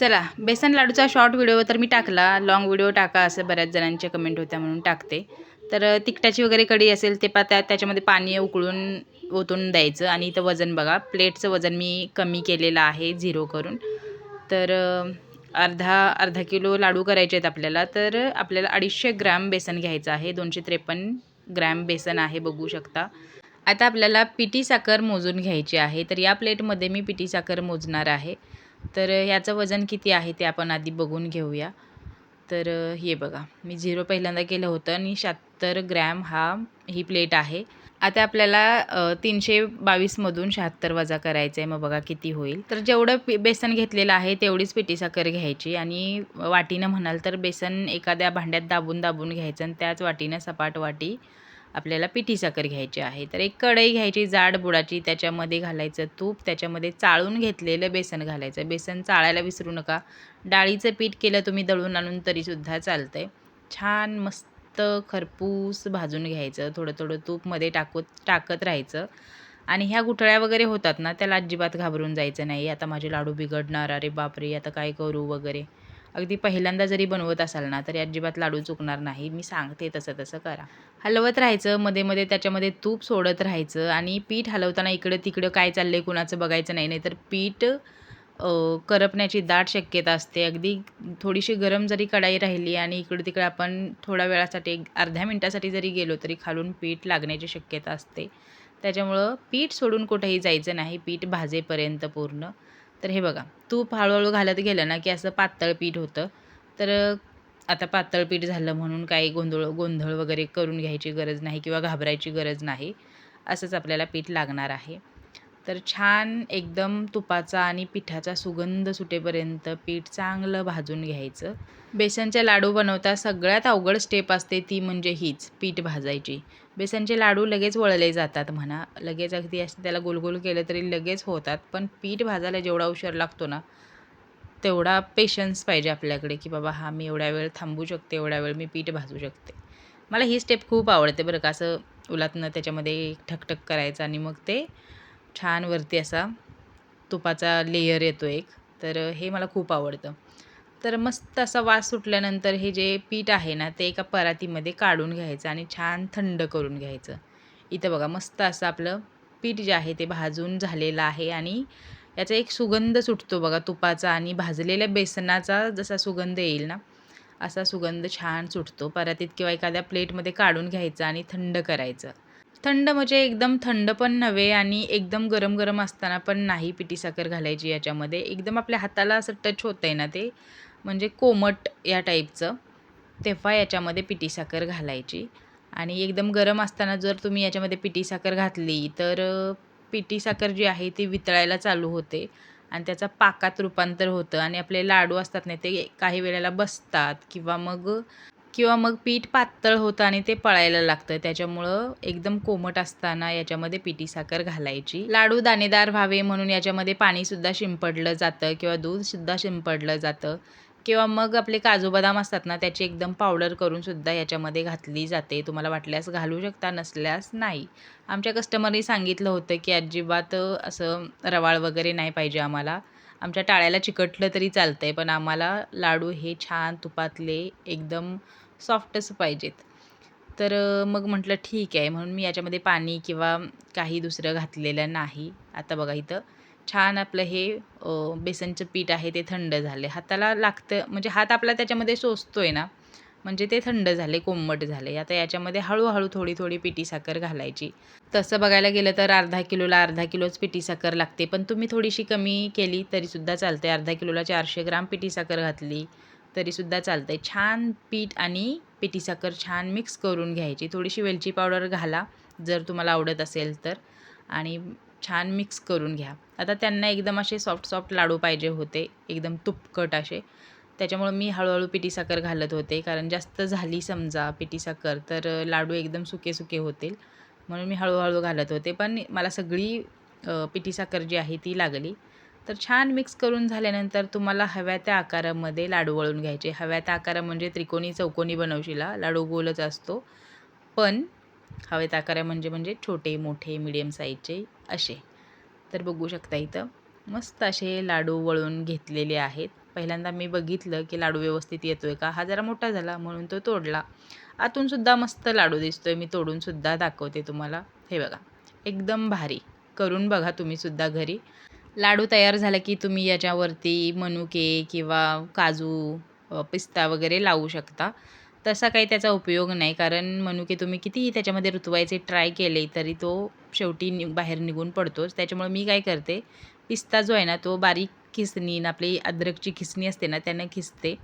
चला बेसन लाडूचा short video तर मी टाकला. लॉंग व्हिडिओ टाका असं बऱ्याच जणांच्या कमेंट होत्या म्हणून टाकते. तर तिकटाची तिखटाची वगैरे कढी असेल ते पा त्या त्याच्यामध्ये पाणी उकळून ओतून द्यायचं. आणि इथं वजन बघा प्लेटचं वजन मी कमी केलेलं आहे झिरो करून. तर अर्धा अर्धा किलो लाडू करायचे आहेत आपल्याला. तर आपल्याला अडीचशे ग्रॅम बेसन घ्यायचं आहे. दोनशे त्रेपन्न ग्रॅम बेसन आहे बघू शकता. आता आपल्याला पिठी साखर मोजून घ्यायची आहे. तर या प्लेटमध्ये मी पिठी साखर मोजणार आहे. तर ह्याचं वजन किती आहे ते आपण आधी बघून घेऊया. तर हे बघा मी झिरो पहिल्यांदा केलं होतं आणि शहात्तर ग्रॅम हा ही प्लेट आहे. आता आपल्याला तीनशे बावीसमधून शहात्तर वजा करायचं आहे मग बघा किती होईल. तर जेवढं पी बेसन घेतलेलं आहे तेवढीच पिठी साखर घ्यायची आणि वाटीनं म्हणाल तर बेसन एखाद्या भांड्यात दाबून दाबून घ्यायचं आणि त्याच वाटीनं सपाट वाटी आपल्याला पिठी साखर घ्यायची आहे. तर एक कढई घ्यायची जाड बुडाची त्याच्यामध्ये घालायचं तूप त्याच्यामध्ये चाळून घेतलेलं बेसन घालायचं. बेसन चाळायला विसरू नका. डाळीचं पीठ केलं तुम्ही दळून आणून तरीसुद्धा चालतं आहे छान मस्त खरपूस भाजून घ्यायचं. थोडं थोडं तूपमध्ये टाकत टाकत राहायचं. आणि ह्या गुठळ्या वगैरे होतात ना त्याला अजिबात घाबरून जायचं नाही. आता माझे लाडू बिघडणार. अरे बापरे आता काय करू वगैरे. अगदी पहिल्यांदा जरी बनवत असाल ना तरी अजिबात लाडू चुकणार नाही. मी सांगते तसं तसं करा. हलवत राहायचं मध्ये मध्ये त्याच्यामध्ये तूप सोडत राहायचं आणि पीठ हलवताना इकडं तिकडं काय चाललंय कुणाचं बघायचं नाही नाहीतर पीठ करपण्याची दाट शक्यता असते. अगदी थोडीशी गरम जरी कढाई राहिली आणि इकडं तिकडं आपण थोड्या वेळासाठी एक अर्ध्या मिनटासाठी जरी गेलो तरी खालून पीठ लागण्याची शक्यता असते. त्याच्यामुळं पीठ सोडून कुठेही जायचं नाही. पीठ भाजेपर्यंत पूर्ण. तर हे बघा तूप हळूहळू घालत गेलं ना की असं पातळ पीठ होतं. तर आता पातळ पीठ झालं म्हणून काही गोंधळ गोंधळ वगैरे करून घ्यायची गरज नाही किंवा घाबरायची गरज नाही. असंच आपल्याला पीठ लागणार आहे. तर छान एकदम तुपाचा आणि पिठाचा सुगंध सुटेपर्यंत पीठ चांगलं भाजून घ्यायचं. बेसनचे लाडू बनवता सगळ्यात अवघड स्टेप असते ती म्हणजे हीच पीठ भाजायची. बेसनचे लाडू लगेच वळले जातात म्हणा. लगेच अगदी असं त्याला गोलगोल केलं तरी लगेच होतात पण पीठ भाजायला जेवढा उशीर लागतो ना तेवढा पेशन्स पाहिजे आपल्याकडे की बाबा हा मी एवढ्या वेळ थांबू शकते एवढ्या वेळ मी पीठ भाजू शकते. मला ही स्टेप खूप आवडते बरं का असं उलातनं त्याच्यामध्ये ठकठक करायचं आणि मग ते छान वरती असा तुपाचा लेयर येतो एक. तर हे मला खूप आवडतं. तर मस्त असा वास सुटल्यानंतर हे जे पीठ आहे ना ते एका परातीमध्ये काढून घ्यायचं आणि छान थंड करून घ्यायचं. इथं बघा मस्त असं आपलं पीठ जे आहे ते भाजून झालेलं आहे आणि याचा एक सुगंध सुटतो बघा तुपाचा आणि भाजलेल्या बेसनाचा जसा सुगंध येईल ना असा सुगंध छान सुटतो. परातीत किंवा एखाद्या प्लेटमध्ये काढून घ्यायचं आणि थंड करायचं. थंड म्हणजे एकदम थंड पण नव्हे आणि एकदम गरम गरम असताना पण नाही पिठी साखर घालायची याच्यामध्ये. एकदम आपल्या हाताला असं टच होतं आहे ना ते. म्हणजे कोमट या टाईपचं तेव्हा याच्यामध्ये पिठी साखर घालायची. आणि एकदम गरम असताना जर तुम्ही याच्यामध्ये पिठी साखर घातली तर पिठी साखर जी आहे ती वितळायला चालू होते. आणि त्याचा पाकात रूपांतर होतं. आणि आपले लाडू असतात ना ते काही वेळेला बसतात. किंवा मग किंवा मग पीठ पातळ होतं आणि ते पळायला लागतं. त्याच्यामुळं एकदम कोमट असताना याच्यामध्ये पिठी साखर घालायची. लाडू दाणेदार व्हावे म्हणून याच्यामध्ये पाणीसुद्धा शिंपडलं जातं किंवा दूधसुद्धा शिंपडलं जातं. किंवा मग आपले काजू बदाम असतात ना त्याची एकदम पावडर करून सुद्धा याच्यामध्ये घातली जाते. तुम्हाला वाटल्यास घालू शकता नसल्यास नाही. आमच्या कस्टमरनी सांगितलं होतं की अजिबात असं रवाळ वगैरे नाही पाहिजे आम्हाला. आमच्या टाळ्याला चिकटलं तरी चालतंय पण आम्हाला लाडू हे छान तुपातले एकदम सॉफ्टच पाहिजेत. तर मग म्हटलं ठीक आहे. म्हणून मी याच्यामध्ये पाणी किंवा काही दुसरं घातलेलं नाही. आता बघा इथं छान आपलं हे बेसनचं पीठ आहे ते थंड झाले हाताला लागतं म्हणजे हात आपला त्याच्यामध्ये सोसतो आहे ना म्हणजे ते थंड झाले कोमट झाले आता याच्यामध्ये हळूहळू थोडी थोडी पिठी साखर घालायची. तसं बघायला गेलं तर अर्धा किलोला अर्धा किलोच पिठी साखर लागते. पण तुम्ही थोडीशी कमी केली तरीसुद्धा चालते अर्धा किलोला चारशे ग्राम पिठी साखर घातली. तरीसुद्धा चालतं आहे छान पीठ आणि पिठी साखर छान मिक्स करून घ्यायची. थोडीशी वेलची पावडर घाला जर तुम्हाला आवडत असेल तर. आणि छान मिक्स करून घ्या. आता त्यांना एकदम असे सॉफ्ट सॉफ्ट लाडू पाहिजे होते. एकदम तुपकट असे. त्याच्यामुळं मी हळूहळू पिठी साखर घालत होते. कारण जास्त झाली समजा पिठी साखर तर लाडू एकदम सुके सुके होतील. म्हणून मी हळूहळू घालत होते. पण मला सगळी अ, पिठी साखर जी आहे ती लागली. तर छान मिक्स करून झाल्यानंतर तुम्हाला हव्या त्या आकारामध्ये लाडू वळून घ्यायचे. हव्या त्या आकारा म्हणजे त्रिकोणी चौकोनी बनवशीला. लाडू गोलच असतो. पण हवे त्या आकारा म्हणजे म्हणजे छोटे मोठे मिडियम साईजचे असे. तर बघू शकता इथं. मस्त असे लाडू वळून घेतलेले आहेत. पहिल्यांदा मी बघितलं की लाडू व्यवस्थित येतोय का? हा जरा मोठा झाला म्हणून तो तोडला. आतूनसुद्धा मस्त लाडू दिसतोय. मी तोडूनसुद्धा दाखवते तुम्हाला. हे बघा. एकदम भारी. करून बघा तुम्हीसुद्धा घरी. लाडू तयार झाला की तुम्ही याच्यावरती मनुके किंवा काजू पिस्ता वगैरे लावू शकता. तसा काही त्याचा उपयोग नाही कारण मनुके तुम्ही कितीही त्याच्यामध्ये रुतवायचे ट्राय केले तरी तो शेवटी नि बाहेर निघून पडतोच. त्याच्यामुळे मी काय करते पिस्ता जो आहे ना तो बारीक खिसणीन आपली अद्रकची खिसणी असते ना त्यानं खिसते.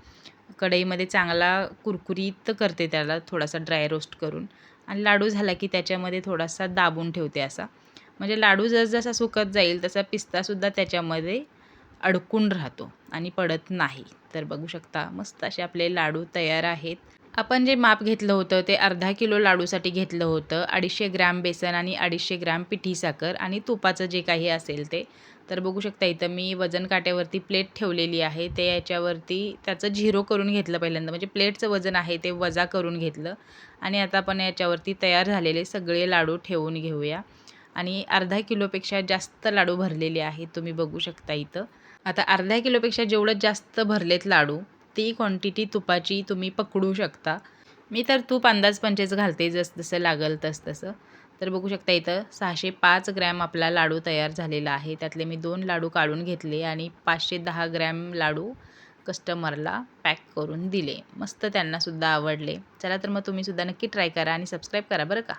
कढईमध्ये चांगला कुरकुरीत करते त्याला थोडासा ड्राय रोस्ट करून. आणि लाडू झाला की त्याच्यामध्ये थोडासा दाबून ठेवते असा. म्हणजे लाडू जसजसा सुकत जाईल तसा पिस्तासुद्धा त्याच्यामध्ये अडकून राहतो आणि पडत नाही. तर बघू शकता मस्त असे आपले लाडू तयार आहेत. आपण जे माप घेतलं होतं ते अर्धा किलो लाडूसाठी घेतलं होतं. अडीचशे ग्रॅम बेसन आणि अडीचशे ग्रॅम पिठी साखर आणि तुपाचं जे काही असेल ते. तर बघू शकता इथं मी वजन काट्यावरती प्लेट ठेवलेली आहे. ते याच्यावरती त्याचं झिरो करून घेतलं पहिल्यांदा. म्हणजे प्लेटचं वजन आहे ते वजा करून घेतलं. आणि आता आपण याच्यावरती तयार झालेले सगळे लाडू ठेवून घेऊया. आणि अर्धा किलोपेक्षा जास्त लाडू भरलेले आहेत तुम्ही बघू शकता इथं. आता अर्ध्या किलोपेक्षा जेवढं जास्त भरलेत लाडू ती क्वांटिटी तुपाची तुम्ही पकडू शकता. मी तर तूप अंदाज पंचेच घालते जसं जसं लागल तसं तसं. तर बघू शकता इथं सहाशे पाच ग्रॅम आपला लाडू तयार झालेला आहे. त्यातले मी दोन लाडू काढून घेतले आणि पाचशे दहा ग्रॅम लाडू कस्टमरला पॅक करून दिले. मस्त त्यांनासुद्धा आवडले. चला तर मग तुम्हीसुद्धा नक्की ट्राय करा आणि सबस्क्राईब करा बरं का?